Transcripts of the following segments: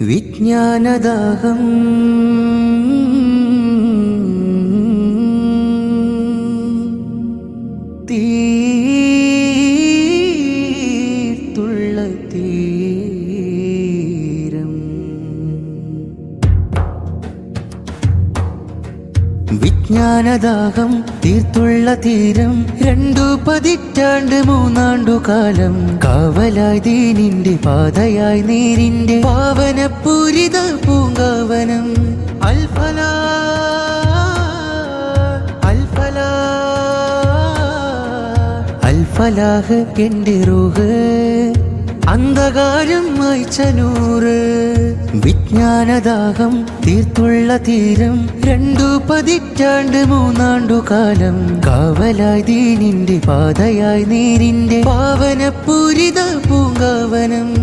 വിജ്ഞാനദാഹം. വിജ്ഞാനദാഹം തീർത്തുള്ള തീരം രണ്ടു പതിറ്റാണ്ട് മൂന്നാണ്ടു കാലം. കാവലായി ദീനിന്റെ പാതയായി നീരിന്റെ പാവന പൂരിത പൂങ്കാവനം. അൽഫല അൽഫല അൽഫലാഹ് എന്റെ റൂഹ്. അന്ധകാരം മായ്ച്ച നൂറ് വിജ്ഞാനദാഹം തീർത്തുള്ള തീരം രണ്ടു പതിറ്റാണ്ട് മൂന്നാണ്ടു കാലം. കാവലായി ദീനിന്റെ പാതയായി നീരിന്റെ പാവനപൂരിത പൂങ്കാവനം.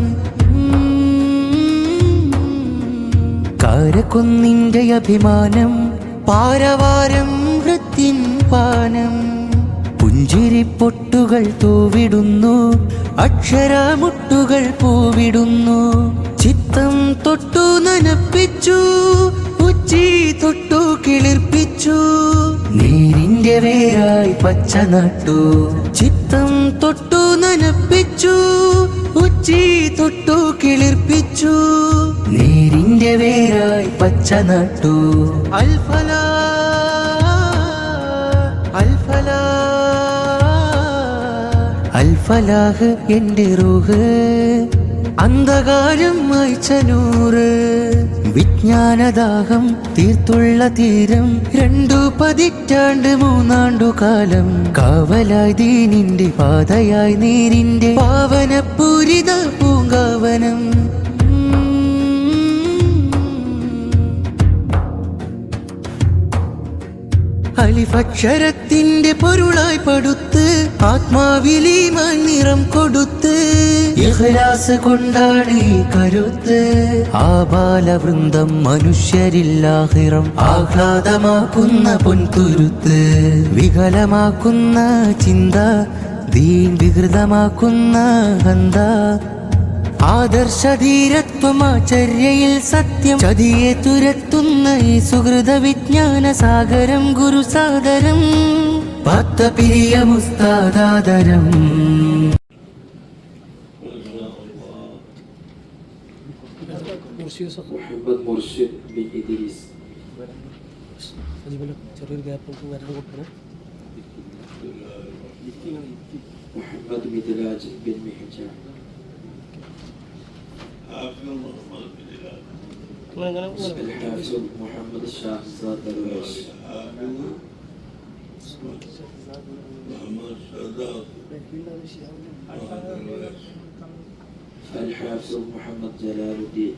കാരക്കുന്നിന്റെ അഭിമാനം പാരവാരം വൃത്തിൻ പാനം. പുഞ്ചിരിപ്പൊട്ടുകൾ തൂവിടുന്നു അക്ഷരമുട്ടുകൾ പൂവിടുന്നു. ചിത്തം തൊട്ടു നനപ്പിച്ചു ഉച്ചി തൊട്ടു കിളിർപ്പിച്ചു. നീരിന്റെ വേരായി പച്ച നട്ടു. ചിത്തം തൊട്ടു നനപ്പിച്ചു ഉച്ചി തൊട്ടു കിളിർപ്പിച്ചു. നീരിന്റെ വേരായി പച്ച നട്ടു. അൽഫല അൽഫല അൽഫലാഹ് എന്റെ റൂഹ്. അന്ധകാരം മായ്ച്ച വിജ്ഞാനദാഹം തീർത്തുള്ള തീരം. രണ്ടു പതിറ്റാണ്ട് മൂന്നാണ്ടു കാലം. കാവലായി ദീനിന്റെ പാതയായി നീരിന്റെ പാവനപൂരിത പൂങ്കാവനം. അലിഫക്ഷരത്തിന്റെ പൊരുളായി പടുത്ത് ആത്മാവിലീമാൻ നിറം കൊടുത്ത് ഇഖ്ലാസ് കൊണ്ടാണ് കരുത്ത്. ബാലവൃന്ദം മനുഷ്യരില്ലാഹിറം ആഹ്ലാദമാക്കുന്ന പൊൻതുരുത്ത് വികലമാക്കുന്ന ചിന്ത ദീൻ വികൃതമാക്കുന്ന ഹന്ത ആദർശധീരത്വമാചര്യയിൽ സത്യം. ചതിയെ തുരത്തുന്ന ഈ സുഹൃത വിജ്ഞാന സാഗരം ഗുരുസാദരം. പത്തപിരിയ മുസ്താദാദരം. istiyorsak. Muhammed Murşid bin İdris. Hadi böyle terör gayet buldu ver hangi okuna. Muhammed bin Dilac bin Mihcan. اسم الحافظ محمد الشاهزاد درويش محمد الشاهزاد الحافظ محمد جلال الدين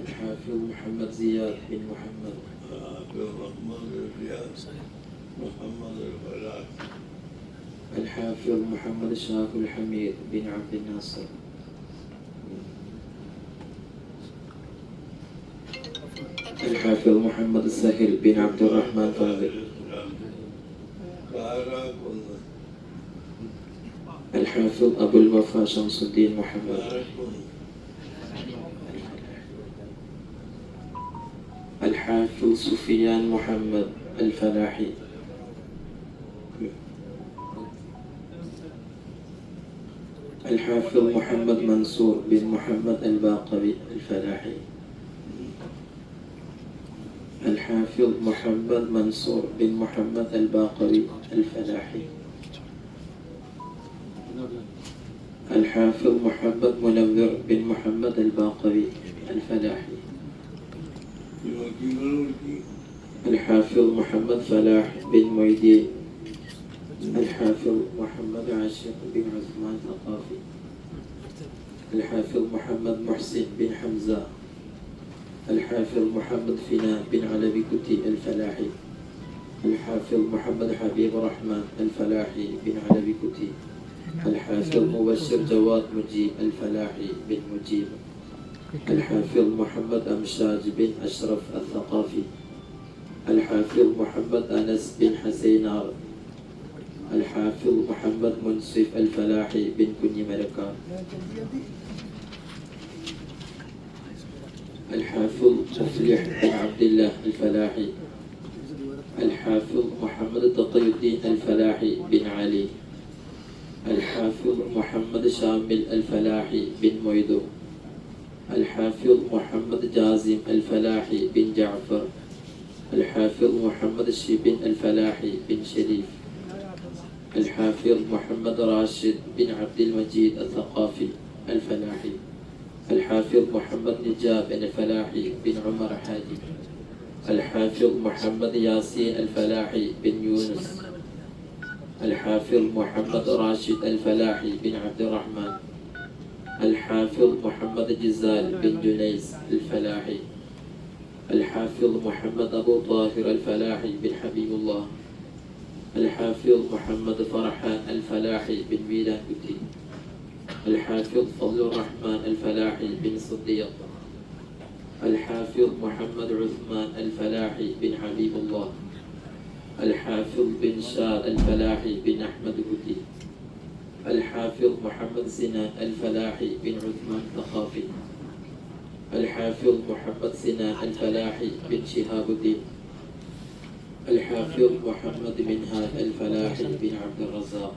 الحافظ محمد زياد بن محمد. الحافظ محمد شاف الحميد بن عبد الناصر. الحافظ محمد السهل بن عبد الرحمن فاضل الحافظ أبو الوفا شمس الدين محمد. الحافظ سفيان محمد الفلاحي. الحافظ محمد منصور بن محمد الباقري الفلاحي. الحافظ محمد منصور بن محمد الباقري الفلاحي. الحافظ محمد منور بن محمد الباقري الفلاحي. الحافظ محمد فلاح بن ميدين الحافظ محمد عاشق بن عثمان ثقافي. الحافظ محمد محسن بن حمزة. الحافظ محمد فناء بن علوي كتي الفلاحي. الحافظ محمد حبيب رحمن الفلاحي بن علوي كتي الحافظ مبشر جواد مجيب الفلاحي بن مجيب. الحافظ محمد أمشاج بن أشرف الثقافي. الحافظ محمد أنس بن حسينار. الحافظ محمد منصف الفلاحي بن كني مركان الحافظ مفلح بن عبد الله الفلاحي. الحافظ محمد تقي الدين الفلاحي بن علي. الحافظ محمد شامل الفلاحي بن مويدو الحافظ محمد جازم الفلاحي بن جعفر. الحافظ محمد شيبن الفلاحي بن شريف. الحافظ محمد راشد بن عبد المجيد الثقافي الفلاحي. الحافظ محمد نجاب الفلاحي بن عمر حاجي الحافظ محمد ياسين الفلاحي بن يونس. الحافظ محمد راشد الفلاحي بن عبد الرحمن. الحافظ محمد جزال بن جنيس الفلاحي. الحافظ محمد أبو طاهر الفلاحي بن حبيب الله. الحافظ محمد فرحان الفلاحي بن ميلان كتي الحافظ فضل الرحمن الفلاحي بن صديق. الحافظ محمد عثمان الفلاحي بن حبيب الله. الحافظ بن شاد الفلاحي بن أحمد كتي الحافظ محمد سنان الفلاحي بن عثمان ثقافي الحافظ محمد سنان الفلاحي بن شهاب الدين. الحافظ محمد منهاج الفلاحي بن عبد الرزاق.